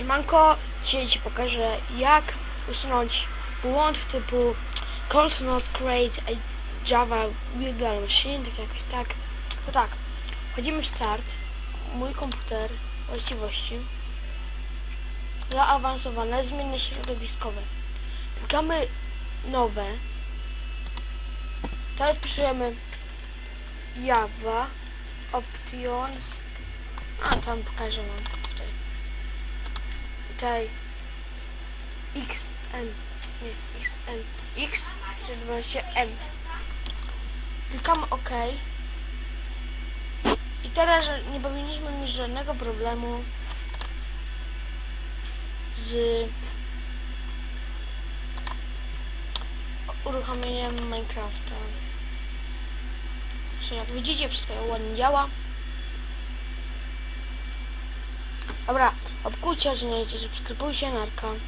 Siemanko, dzisiaj Ci pokażę jak usunąć błąd typu Cold not create a Java Virtual Machine, tak jakoś tak. To tak, wchodzimy w start, mój komputer, właściwości, zaawansowane, zmienne środowiskowe. Klikamy nowe, teraz wpisujemy Java Options, a tam pokażę wam tutaj XM, nie XM, X, 12 M. Klikamy OK. I teraz nie powinniśmy mieć żadnego problemu z uruchomieniem Minecrafta. Czyli jak widzicie wszystko ładnie działa. Dobra, obkujcie, że nie subskrybujcie, narka.